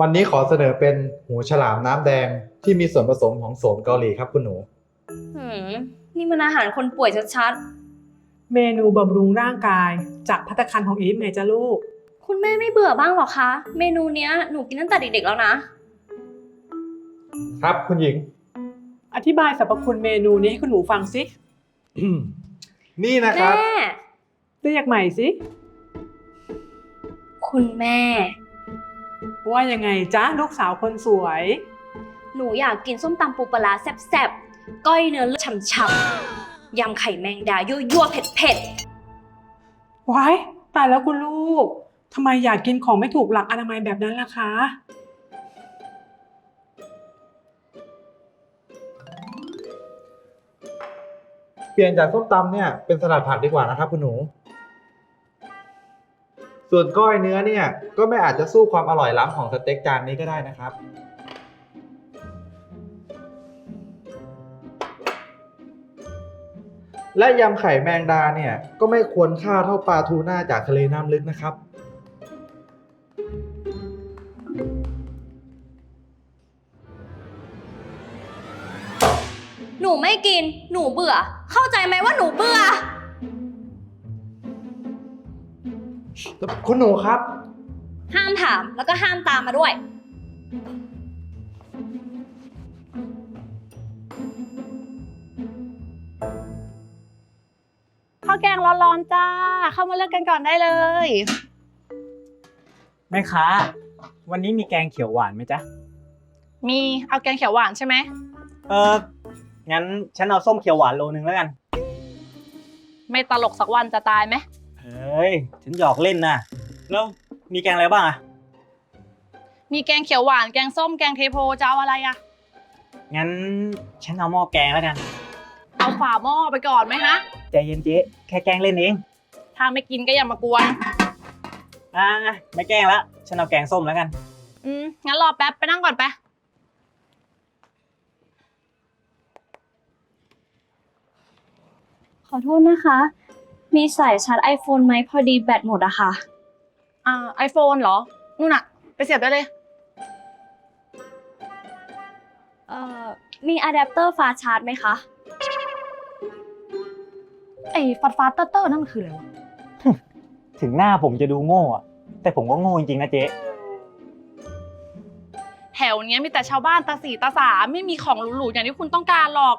วันนี้ขอเสนอเป็นหูฉลามน้ำแดงที่มีส่วนผสมของโสมเกาหลีครับคุณหนู หืมนี่มันอาหารคนป่วยชัดเมนูบำรุงร่างกาย จากพัตตาคารของอีฟไงจ้ะลูก ๆ คุณแม่ไม่เบื่อบ้างหรอคะ เมนูเนี้ยหนูกินตั้งแต่เด็กๆแล้วนะ ครับคุณหญิง อธิบายสรรพคุณเมนูนี้ให้คุณหนูฟังสินี่นะครับ แม่ เรียกใหม่สิ คุณแม่ ว่ายังไงจ๊ะลูกสาวคนสวย หนูอยากกินส้มตำปูปลาร้าแซ่บๆ ก้อยเนื้อเลือดฉ่ำๆ ยำไข่แมงดายั่วๆ เผ็ดว้ายตายแล้วคุณลูก ทำไมอยากกินของไม่ถูกหลักอนามัยแบบนั้นล่ะคะ เปลี่ยนจากส้มตำเนี่ยเป็นสลัดผักดีกว่านะครับคุณหนู ส่วนก้อยเนื้อเนี่ยก็ไม่อาจจะสู้ความอร่อยล้ำของสเต็กจานนี้ก็ได้นะครับ และยำไข่แมงดาเนี่ยก็ไม่ควรค่าเท่าปลาทูน่าจากทะเลน้ำลึกนะครับ หนูไม่กิน หนูเบื่อ เข้าใจไหมว่าหนูเบื่อ คุณหนูครับ ห้ามถามแล้วก็ห้ามตามมาด้วย ข้าวแกงร้อนๆจ้า เข้ามาเลือกกันก่อนได้เลย แม่ค้า วันนี้มีแกงเขียวหวานไหมจ๊ะ มีเอาแกงเขียวหวานใช่ไหม เอองั้นฉันเอาส้มเขียวหวานโลนึงแล้วกัน ไม่ตลกสักวันจะตายไหม เฮ้ย ฉันหยอกเล่นนะ แล้วมีแกงอะไรบ้างอะมีแกงเขียวหวาน แกงส้ม แกงเทโพจะเอาอะไรอะงั้นฉันเอาหม้อแกงแล้วกัน เอาฝาหม้อไปก่อนไหมฮะ ใจเย็นเจ๊ แค่แกล้งเล่นเอง ถ้าไม่กินก็อย่ามากวน อ่า ไม่แกล้งละ ฉันเอาแกงส้มแล้วกัน อืม งั้นรอแป๊บไปนั่งก่อนไป ขอโทษนะคะ มีสายชาร์จ iPhone ไหมพอดีแบตหมดอะค่ะ อ่าไอโฟนเหรอ นู่นอะไปเสียบได้เลย เอ่อ มีอะแดปเตอร์ฟ้าชาร์จไหมคะ ไอ้ฟัดฟาดเตอร์เตอร์นั่นมันคืออะไรวะ ถึงหน้าผมจะดูโง่อะแต่ผมก็โง่จริงๆนะเจ๊แถวเนี้ยมีแต่ชาวบ้านตาสีตาสาไม่มีของหรูๆอย่างที่คุณต้องการหรอก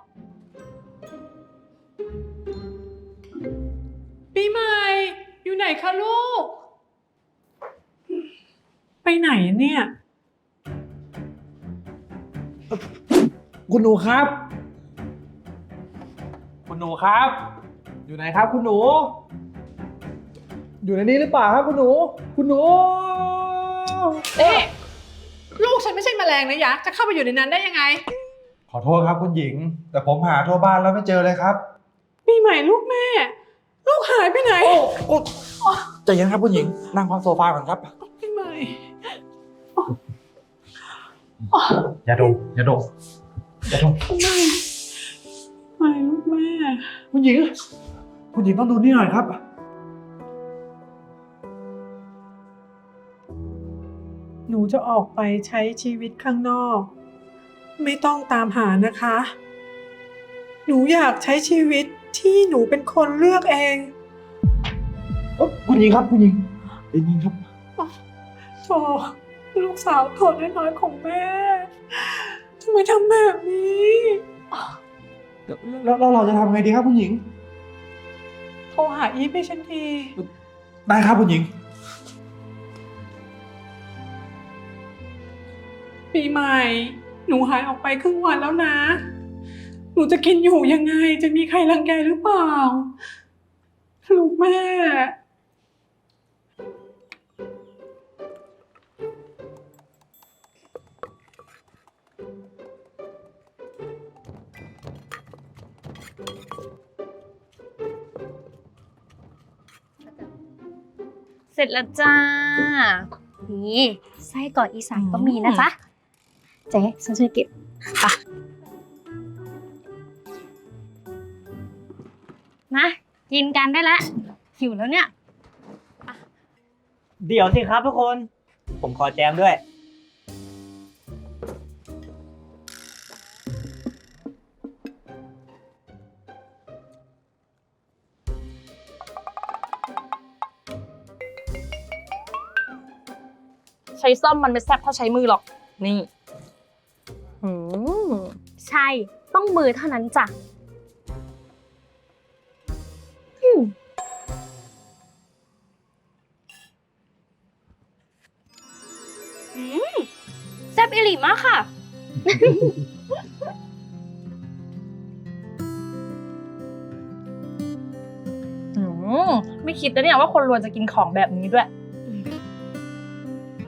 ปีใหม่ อยู่ไหนคะลูก ไปไหนเนี่ย คุณหนูครับ คุณหนูครับ อยู่ไหนครับ คุณหนู อยู่ในนี้หรือเปล่าครับคุณหนู คุณหนู เอ๊ะลูกฉันไม่ใช่แมลงนะยะ จะเข้าไปอยู่ในนั้นได้ยังไง ขอโทษครับคุณหญิง แต่ผมหาทั่วบ้านแล้วไม่เจอเลยครับ ปีใหม่ลูกแม่ลู กหายไปไหนโอ้ใจเย็นครับคุณหญิง นั่งพักโซฟาก่อนครับปีใหม่อย่าดมอย่าดมอย่าดมปีใหม่ใหม่ลูกแม่ คุณหญิง คุณหญิงต้องดูนี่หน่อยครับหนูจะออกไปใช้ชีวิตข้างนอก ไม่ต้องตามหานะคะ หนูอยากใช้ชีวิต ที่หนูเป็นคนเลือกเอง เอ้ยคุณหญิงครับคุณหญิงใจเย็นครับ โธ่ลูกสาวตัวน้อยๆของแม่ทำไมทำแบบนี้ แล้วแล้วเราจะทำไงดีครับคุณหญิง โทรหาอีฟให้ฉันที ได้ครับคุณหญิง ปีใหม่ หนูหายออกไปครึ่งวันแล้วนะห นูจะกินอยู่ยังไง จะมีใครรังแกหรือเปล่า ลูกแม่ เสร็จแล้วจ้า นี่ไส้กรอกอีสานก็มีนะจ๊ะ เจ๊ฉันช่วยเก็บไปะ กินกันได้ละหิวแล้วเนี่ย เดี๋ยวสิครับทุกคน ผมขอแจมด้วย ใช้ส้อมมันไม่แซ่บเท่าใช้มือหรอก นี่ อืม ใช่ ต้องมือเท่านั้นจ้ะ มากค่ะ อืมไม่คิดนะเนี่ยว่าคนรวยจะกินของแบบนี้ด้วย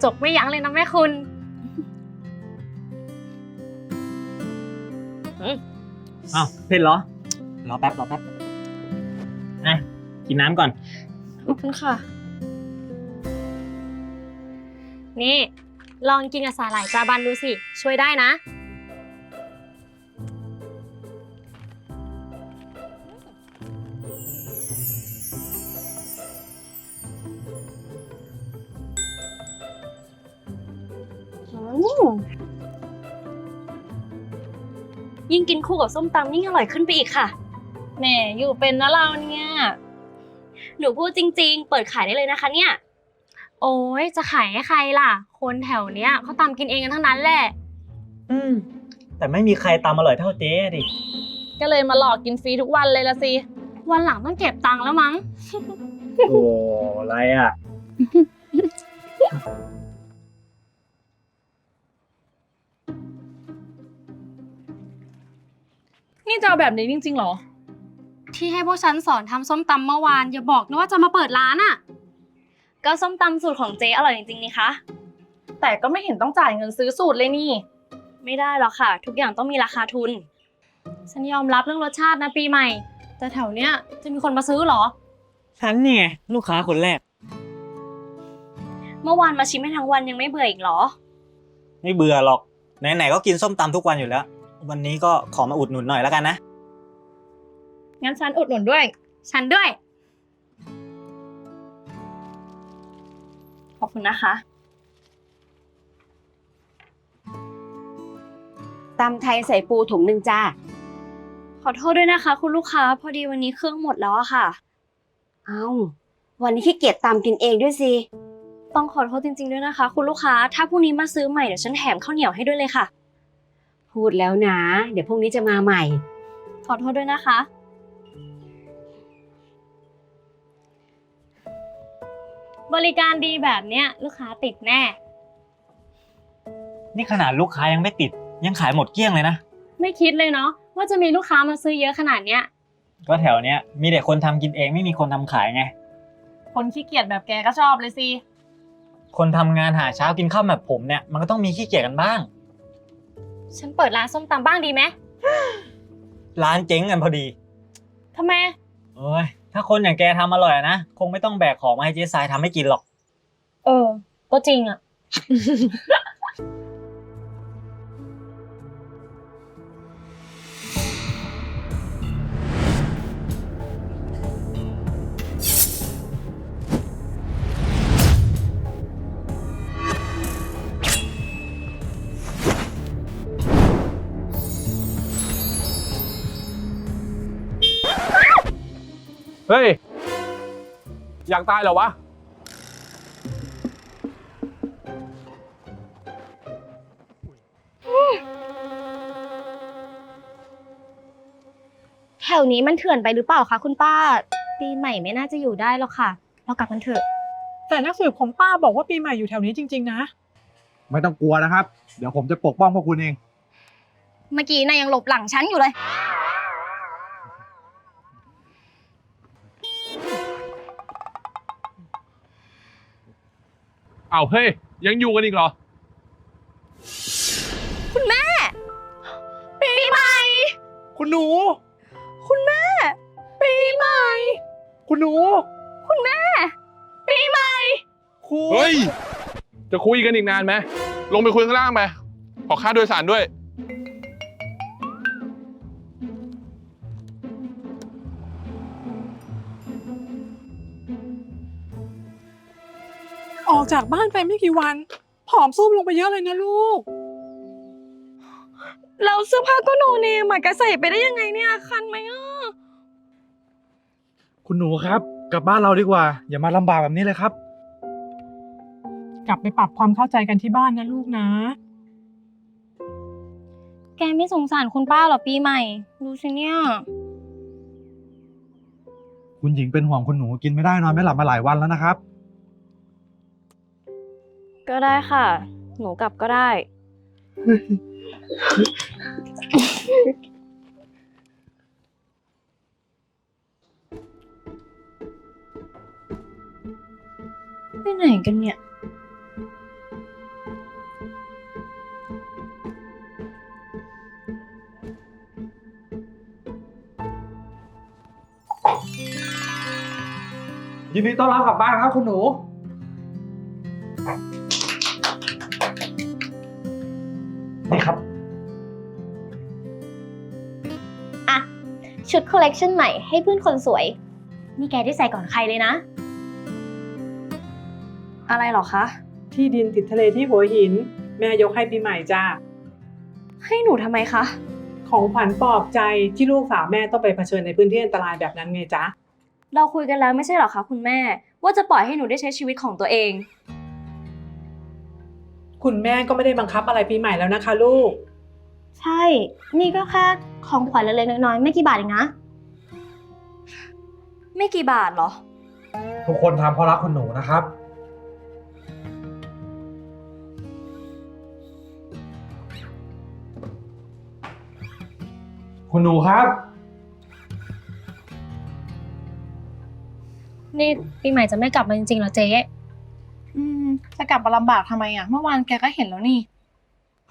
จบไม่ยั้งเลยนะแม่คุณ อ้าวเผ็ดเหรอ รอแป๊บรอแป๊บอะกินน้ำก่อน ขอบคุณค่ะ นี่ ลองกินกับสาหร่ายจาบันดูสิ ช่วยได้นะ ยิ่งกินคู่กับส้มตำยิ่งอร่อยขึ้นไปอีกค่ะ แหมอยู่เป็นนะเราเนี่ย หนูพูดจริง ๆ เปิดขายได้เลยนะคะเนี่ย โอ้ยจะขายให้ใครล่ะ คนแถวเนี้ยเขาตำกินเองกันทั้งนั้นแหละ อืม แต่ไม่มีใครตามอร่อยเท่าเจ๊ดิ ก็เลยมาหลอกกินฟรีทุกวันเลยละสิ วันหลังต้องเก็บตังค์แล้วมั้ง โอ้อะไรอะ นี่จะเอาแบบนี้จริงๆเหรอ ที่ให้พวกฉันสอนทำส้มตำเมื่อวาน อย่าบอกนะว่าจะมาเปิดร้านอะ่ะ ก็ส้มตำสูตรของเจ๊อร่อยจริงๆนี่คะ แต่ก็ไม่เห็นต้องจ่ายเงินซื้อสูตรเลยนี่ ไม่ได้หรอกค่ะ ทุกอย่างต้องมีราคาทุน ฉันยอมรับเรื่องรสชาตินะปีใหม่ แต่แถวเนี้ยจะมีคนมาซื้อเหรอ ฉันเนี่ยลูกค้าคนแรก เมื่อวานมาชิมให้ทั้งวันยังไม่เบื่ออีกเหรอ ไม่เบื่อหรอก ไหนๆก็กินส้มตำทุกวันอยู่แล้ว วันนี้ก็ขอมาอุดหนุนหน่อยแล้วกันนะ งั้นฉันอุดหนุนด้วย ฉันด้วย ขอบคุณนะคะ ตำไทยใส่ปูถุงหนึ่งจ้า ขอโทษด้วยนะคะ คุณลูกค้า พอดีวันนี้เครื่องหมดแล้วอะค่ะ เอา วันนี้ขี้เกียจตำกินเองด้วยสิ ต้องขอโทษจริงๆด้วยนะคะ คุณลูกค้า ถ้าพรุ่งนี้มาซื้อใหม่เดี๋ยวฉันแถมข้าวเหนียวให้ด้วยเลยค่ะ พูดแล้วนะ เดี๋ยวพรุ่งนี้จะมาใหม่ ขอโทษด้วยนะคะ บริการดีแบบเนี้ยลูกค้าติดแน่ นี่ขนาดลูกค้ายังไม่ติด ยังขายหมดเกลี้ยงเลยนะ ไม่คิดเลยเนาะว่าจะมีลูกค้ามาซื้อเยอะขนาดเนี้ย ก็แถวเนี้ยมีแต่คนทำกินเองไม่มีคนทำขายไง คนขี้เกียจแบบแกก็ชอบเลยสิ คนทำงานหาเช้ากินข้าวแบบผมเนี่ยมันก็ต้องมีขี้เกียจกันบ้าง ฉันเปิดร้านส้มตำบ้างดีไหมร้านเจ๊งกันพอดีทำไม โอ้ย ถ้าคนอย่างแกทำอร่อยนะ คงไม่ต้องแบกของมาให้เจ๊ทรายทำให้กินหรอก เออ ก็จริงอะ เฮ้ย อยากตายเหรอวะ แถวนี้มันเถื่อนไปหรือเปล่าคะคุณป้า ปีใหม่ไม่น่าจะอยู่ได้หรอกค่ะ เรากลับกันเถอะ แต่นักสืบของป้าบอกว่าปีใหม่อยู่แถวนี้จริง ๆ นะ ไม่ต้องกลัวนะครับ เดี๋ยวผมจะปกป้องพวกคุณเอง เมื่อกี้นายยังหลบหลังฉันอยู่เลย เอาเฮ้ย ยังอยู่กันอีกเหรอปีใหม่ คุณหนู คุณแม่ ปีใหม่ คุณหนู คุณแม่ ปีใหม่ คุณ เฮ้ย จะคุยกันอีกนานไหม ลงไปคุยข้างล่างไป ขอค่าโดยสารด้วย ออกจากบ้านไปไม่กี่วัน ผอมซุ่มลงไปเยอะเลยนะลูกเราเสื้อผ้าก็โนเนมอะแกใส่ไปได้ยังไงเนี่ย คันไหมอะ คุณหนูครับ กลับบ้านเราดีกว่า อย่ามาลำบากแบบนี้เลยครับ กลับไปปรับความเข้าใจกันที่บ้านนะลูกนะ แกไม่สงสารคุณป้าเหรอปีใหม่ ดูสิเนี่ย คุณหญิงเป็นห่วงคุณหนูกินไม่ได้นอนไม่หลับมาหลายวันแล้วนะครับ ก็ได้ค่ะ หนูกลับก็ได้ ไปไหนกันเนี่ย ยินดีต้อนรับกลับบ้านครับคุณหนู นี่ครับ อะ ชุดคอลเลกชันใหม่ให้เพื่อนคนสวย นี่แกได้ใส่ก่อนใครเลยนะ อะไรหรอคะ ที่ดินติดทะเลที่หัวหิน แม่ยกให้ปีใหม่จ้า ให้หนูทำไมคะ ของขวัญปลอบใจที่ลูกสาวแม่ต้องไปเผชิญในพื้นที่อันตรายแบบนั้นไงจ๊ะ เราคุยกันแล้วไม่ใช่หรอคะคุณแม่ ว่าจะปล่อยให้หนูได้ใช้ชีวิตของตัวเอง คุณแม่ก็ไม่ได้บังคับอะไรปีใหม่แล้วนะคะ ลูก ใช่ นี่ก็แค่ของขวัญเล็กๆน้อยๆไม่กี่บาทเองนะ ไม่กี่บาทเหรอ ทุกคนทำเพราะรักคุณหนูนะครับ คุณหนูครับ นี่ปีใหม่จะไม่กลับมาจริงๆเหรอเจ๊ อืม จะกลับมาลำบากทำไมอะ เมื่อวานแกก็เห็นแล้วนี่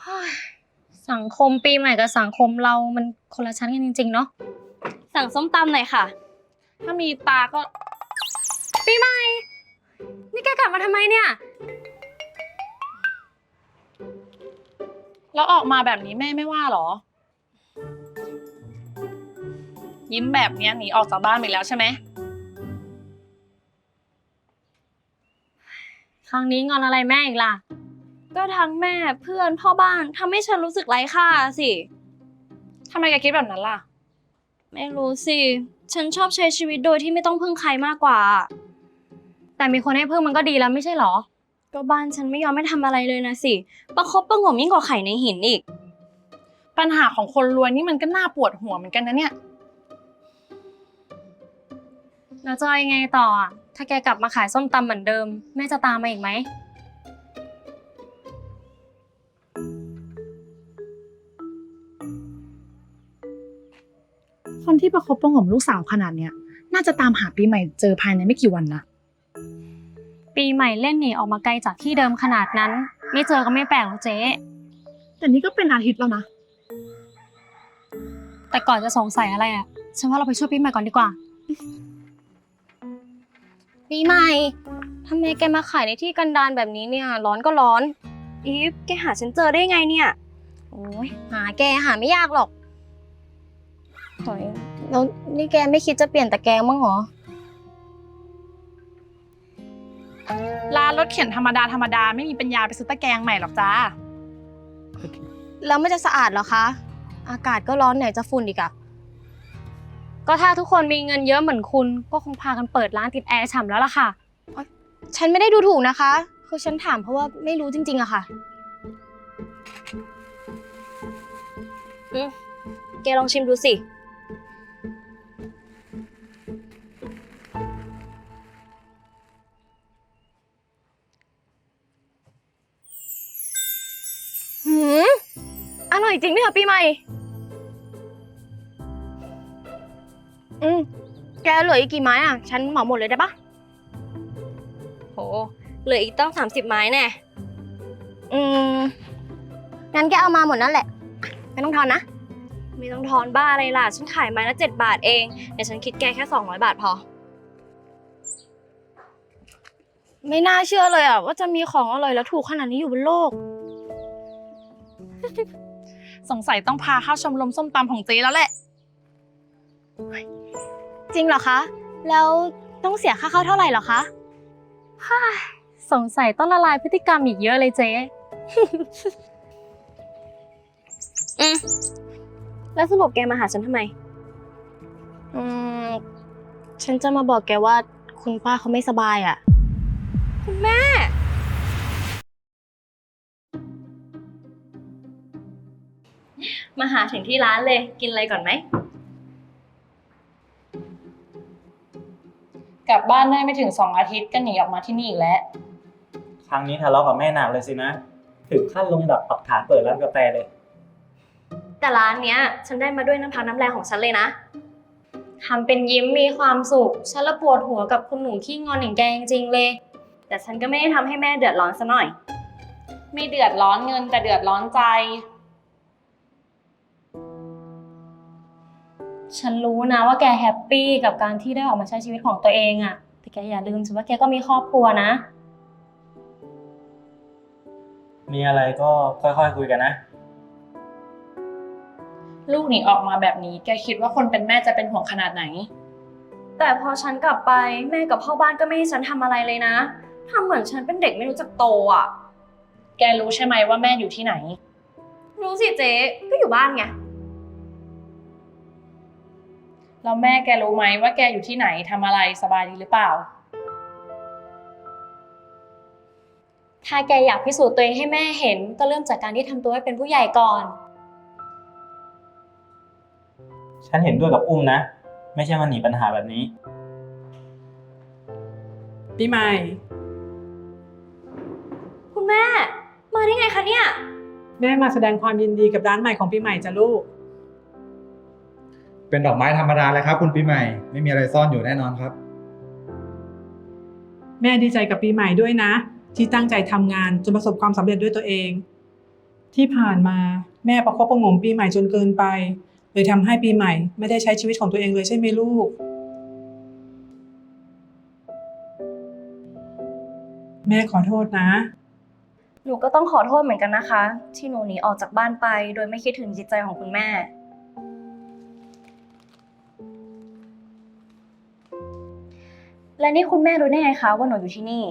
เฮ้ยสังคมปีใหม่กับสังคมเรามันคนละชั้นกันจริงๆเนาะสั่งส้มตำหน่อยค่ะ ถ้ามีตาก็ ปีใหม่ นี่แกกลับมาทำไมเนี่ย แล้วออกมาแบบนี้แม่ไม่ว่าหรอ ยิ้มแบบเนี้ยหนีออกจากบ้านไปแล้วใช่ไหม ครั้งนี้งอนอะไรแม่อีกล่ะ ก็ทั้งแม่เพื่อนพ่อบ้านทำให้ฉันรู้สึกไร้ค่าสิ ทำไมแกคิดแบบนั้นล่ะ ไม่รู้สิ ฉันชอบใช้ชีวิตโดยที่ไม่ต้องพึ่งใครมากกว่า แต่มีคนให้พึ่งมันก็ดีแล้วไม่ใช่หรอ ก็บ้านฉันไม่ยอมไม่ทำอะไรเลยนะสิ ประคบประหงมยิ่งกว่าไข่ในหินอีก ปัญหาของคนรวยนี่มันก็น่าปวดหัวเหมือนกันนะเนี่ย แล้วจะเอายังไงต่ออะ ถ้าแกกลับมาขายส้มตำเหมือนเดิม แม่จะตามมาอีกไหม คนที่ประคบประหงมลูกสาวขนาดเนี้ย น่าจะตามหาปีใหม่เจอภายในไม่กี่วันนะปีใหม่เล่นหนีออกมาไกลจากที่เดิมขนาดนั้น ไม่เจอก็ไม่แปลกหรอกเจ๊แต่นี่ก็เป็นอาทิตย์แล้วนะ แต่ก่อนจะสงสัยอะไรอะฉันว่าเราไปช่วยปีใหม่ก่อนดีกว่า ปีใหม่ทำไมแกมาขายในที่กันดารแบบนี้เนี่ย ร้อนก็ร้อน อีฟแกหาฉันเจอได้ไงเนี่ย โอ้ยหาแกหาไม่ยากหรอกโอยแล้วนี่แกไม่คิดจะเปลี่ยนตะแกรงมั้างเหรอ ร้านรถเข็นธรรมดาธรรมดาไม่มีปัญญาไปซื้อตะแกรงใหม่หรอกจ้า แล้วมันจะสะอาดเหรอคะ อากาศก็ร้อนไหนจะฝุ่นอีกอะ ก็ถ้าทุกคนมีเงินเยอะเหมือนคุณ ก็คงพากันเปิดร้านติดแอร์ฉ่ำแล้วล่ะค่ะ ฉันไม่ได้ดูถูกนะคะ คือฉันถามเพราะว่าไม่รู้จริงๆอะค่ะอืมแกลองชิมดูสิ หืม อร่อยจริงด้วยค่ะปีใหม่ อืมแกเหลืออีกกี่ไม้อะ ฉันเหมาหมดเลยได้ปะโห เหลืออีกต้องสามสิบไม้แน่ อืมงั้นแกเอามาหมดนั่นแหละ ไม่ต้องทอนนะ ไม่ต้องทอนบ้าอะไรล่ะ ฉันขายไม้ละเจ็ดบาทเอง เดี๋ยวฉันคิดแกแค่สองร้อยบาทพอ ไม่น่าเชื่อเลยอะ ว่าจะมีของอร่อยแล้วถูกขนาดนี้อยู่บนโลก สงสัยต้องพาเข้าชมรมส้มตำของเจ๊แล้วแหละ จริงเหรอคะ แล้วต้องเสียค่าเข้าเท่าไหร่หรอคะฮ่าสงสัยต้องละลายพฤติกรรมอีกเยอะเลยเจ๊ อืมแล้วสรุปแกมาหาฉันทำไม อืม ฉันจะมาบอกแกว่าคุณป้าเขาไม่สบายอะ คุณแม่ มาหาถึงที่ร้านเลย กินอะไรก่อนไหม กลับบ้านได้ไม่ถึงสองอาทิตย์ก็หนีออกมาที่นี่อีกแล้ว ครั้งนี้ทะเลาะกับแม่หนักเลยสินะ ถึงขั้นลงดับปักฐานเปิดร้านกาแฟเลย แต่ร้านเนี้ย ฉันได้มาด้วยน้ำพักน้ำแรงของฉันเลยนะทำเป็นยิ้มมีความสุข ฉันละปวดหัวกับคุณหนูขี้งอนอย่างแกจริงๆเลย แต่ฉันก็ไม่ได้ทำให้แม่เดือดร้อนซะหน่อย ไม่เดือดร้อนเงินแต่เดือดร้อนใจ ฉันรู้นะว่าแกแฮปปี้กับการที่ได้ออกมาใช้ชีวิตของตัวเองอะแต่แกอย่าลืมสิว่าแกก็มีครอบครัวนะ มีอะไรก็ค่อยๆคุยกันนะ ลูกหนีออกมาแบบนี้ แกคิดว่าคนเป็นแม่จะเป็นห่วงขนาดไหน แต่พอฉันกลับไปแม่กับพ่อบ้านก็ไม่ให้ฉันทำอะไรเลยนะทำเหมือนฉันเป็นเด็กไม่รู้จักโตอะแกรู้ใช่ไหมว่าแม่อยู่ที่ไหน รู้สิเจ๊ก็อยู่บ้านไง แล้วแม่แกรู้ไหมว่าแกอยู่ที่ไหนทำอะไรสบายดีหรือเปล่า ถ้าแกอยากพิสูจน์ตัวเองให้แม่เห็น ก็เริ่มจากการที่ทำตัวให้เป็นผู้ใหญ่ก่อน ฉันเห็นด้วยกับอุ้มนะ ไม่ใช่มาหนีปัญหาแบบนี้ ปีใหม่ คุณแม่ มาได้ไงคะเนี่ย แม่มาแสดงความยินดีกับร้านใหม่ของปีใหม่จ้ะลูก เป็นดอกไม้ธรรมดาเลยครับ คุณปีใหม่ไม่มีอะไรซ่อนอยู่แน่นอนครับ แม่ดีใจกับปีใหม่ด้วยนะ ที่ตั้งใจทำงานจนประสบความสำเร็จด้วยตัวเอง ที่ผ่านมาแม่ประคบประหงมปีใหม่จนเกินไปเลยทำให้ปีใหม่ไม่ได้ใช้ชีวิตของตัวเองเลยใช่ไหมลูก แม่ขอโทษนะ หนูก็ต้องขอโทษเหมือนกันนะคะ ที่หนูหนีออกจากบ้านไป โดยไม่คิดถึงจิตใจของคุณแม่ และนี่คุณแม่รู้ได้ไงคะว่าหนูอยู่ที่นี่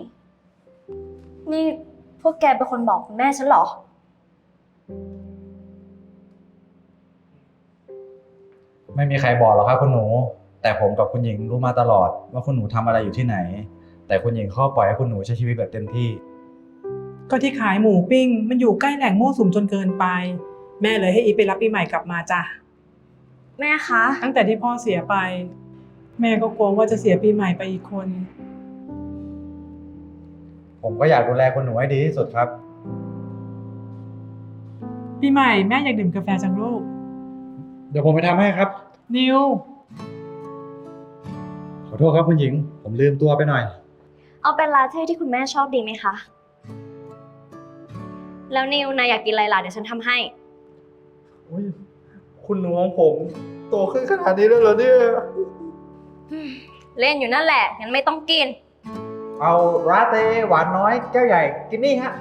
นี่พวกแกเป็นคนบอกคุณแม่ฉันเหรอ ไม่มีใครบอกหรอกครับคุณหนู แต่ผมกับคุณหญิงรู้มาตลอด ว่าคุณหนูทำอะไรอยู่ที่ไหน แต่คุณหญิงข้อปล่อยให้คุณหนูใช้ชีวิตแบบเต็มที่ ก็ที่ขายหมูปิ้ง มันอยู่ใกล้แหล่งมั่วสุมจนเกินไป แม่เลยให้อีฟไปรับปีใหม่กลับมาจ้ะ แม่คะ ตั้งแต่ที่พ่อเสียไป แม่ก็กลัวว่าจะเสียปีใหม่ไปอีกคน ผมก็อยากดูแลคุณหนูให้ดีที่สุดครับ ปีใหม่แม่อยากดื่มกาแฟจังลูก เดี๋ยวผมไปทำให้ครับ นิว ขอโทษครับคุณหญิง ผมลืมตัวไปหน่อย เอาเป็นลาเต้ที่คุณแม่ชอบดีไหมคะ แล้วนิวนายอยากกินอะไรล่ะเดี๋ยวฉันทำให้ คุณหนูของผม โตขึ้นขนาดนี้แล้วเหรอเนี่ย เล่นอยู่นั่นแหละงั้นไม่ต้องกิน เอาราเต้หวานน้อยแก้วใหญ่กินนี่ฮะ